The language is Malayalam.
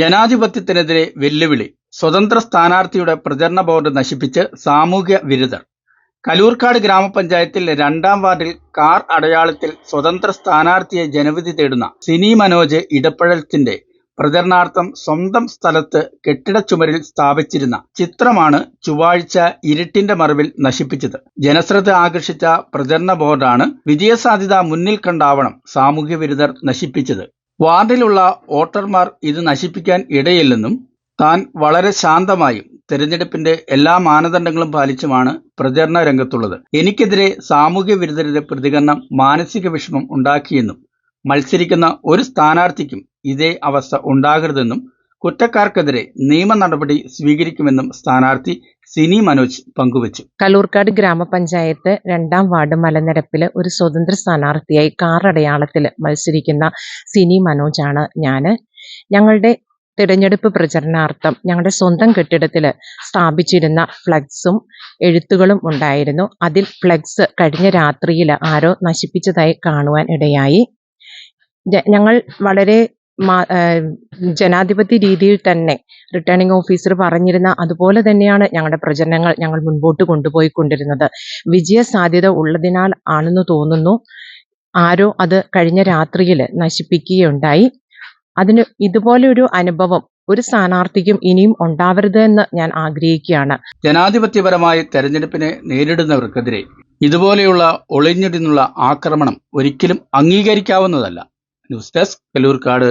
ജനാധിപത്യത്തിനെതിരെ വെല്ലുവിളി സ്വതന്ത്ര സ്ഥാനാർത്ഥിയുടെ പ്രചരണ ബോർഡ് നശിപ്പിച്ച് സാമൂഹ്യ വിരുദ്ധർ. കലൂർക്കാട് ഗ്രാമപഞ്ചായത്തിൽ രണ്ടാം വാർഡിൽ കാർ അടയാളത്തിൽ സ്വതന്ത്ര സ്ഥാനാർത്ഥിയെ ജനവിധി തേടുന്ന സിനി മനോജ് ഇടപ്പഴത്തിന്റെ പ്രചരണാർത്ഥം സ്വന്തം സ്ഥലത്ത് കെട്ടിടച്ചുമരിൽ സ്ഥാപിച്ചിരുന്ന ചിത്രമാണ് ചൊവ്വാഴ്ച ഇരുട്ടിന്റെ മറവിൽ നശിപ്പിച്ചത്. ജനശ്രദ്ധ ആകർഷിച്ച പ്രചരണ ബോർഡാണ് വിജയസാധ്യത മുന്നിൽ കണ്ടാവണം സാമൂഹ്യ വിരുദ്ധർ നശിപ്പിച്ചത്. വാർഡിലുള്ള വോട്ടർമാർ ഇത് നശിപ്പിക്കാൻ ഇടയില്ലെന്നും താൻ വളരെ ശാന്തമായും തെരഞ്ഞെടുപ്പിന്റെ എല്ലാ മാനദണ്ഡങ്ങളും പാലിച്ചുമാണ് പ്രചരണ രംഗത്തുള്ളത്. എനിക്കെതിരെ സാമൂഹ്യ വിരുദ്ധരുടെ പ്രതികരണം മാനസിക വിഷമം ഉണ്ടാക്കിയെന്നും മത്സരിക്കുന്ന ഒരു സ്ഥാനാർത്ഥിക്കും ഇതേ അവസ്ഥ ഉണ്ടാകരുതെന്നും കുറ്റക്കാർക്കെതിരെ നിയമ നടപടി സ്വീകരിക്കുമെന്നും സ്ഥാനാർത്ഥി സിനി മനോജ് പങ്കുവച്ചു. കലൂർക്കാട് ഗ്രാമപഞ്ചായത്ത് രണ്ടാം വാർഡ് മലനിരപ്പിൽ ഒരു സ്വതന്ത്ര സ്ഥാനാർത്ഥിയായി കാർ അടയാളത്തിൽ മത്സരിക്കുന്ന സിനി മനോജ് ആണ് ഞാൻ ഞങ്ങളുടെ തിരഞ്ഞെടുപ്പ് പ്രചരണാർത്ഥം ഞങ്ങളുടെ സ്വന്തം കെട്ടിടത്തിൽ സ്ഥാപിച്ചിരുന്ന ഫ്ലക്സും എഴുത്തുകളും ഉണ്ടായിരുന്നു. അതിൽ ഫ്ലക്സ് കഴിഞ്ഞ രാത്രിയിൽ ആരോ നശിപ്പിച്ചതായി കാണുവാൻ ഇടയായി. ഞങ്ങൾ വളരെ ജനാധിപത്യ രീതിയിൽ തന്നെ റിട്ടേണിംഗ് ഓഫീസർ പറഞ്ഞിരുന്ന അതുപോലെ തന്നെയാണ് ഞങ്ങളുടെ പ്രചരണങ്ങൾ ഞങ്ങൾ മുൻപോട്ട് കൊണ്ടുപോയിക്കൊണ്ടിരുന്നത്. വിജയ സാധ്യത ഉള്ളതിനാൽ ആണെന്ന് തോന്നുന്നു. ആരോ അത് കഴിഞ്ഞ രാത്രിയിൽ നശിപ്പിക്കുകയുണ്ടായി. അതിന് ഇതുപോലെ ഒരു അനുഭവം ഒരു സ്ഥാനാർത്ഥിക്കും ഇനിയും ഉണ്ടാവരുത് എന്ന് ഞാൻ ആഗ്രഹിക്കുകയാണ്. ജനാധിപത്യപരമായി തെരഞ്ഞെടുപ്പിനെ നേരിടുന്നവർക്കെതിരെ ഇതുപോലെയുള്ള ഒളിഞ്ഞിരുന്നുള്ള ആക്രമണം ഒരിക്കലും അംഗീകരിക്കാവുന്നതല്ല. News desk Kaloorkad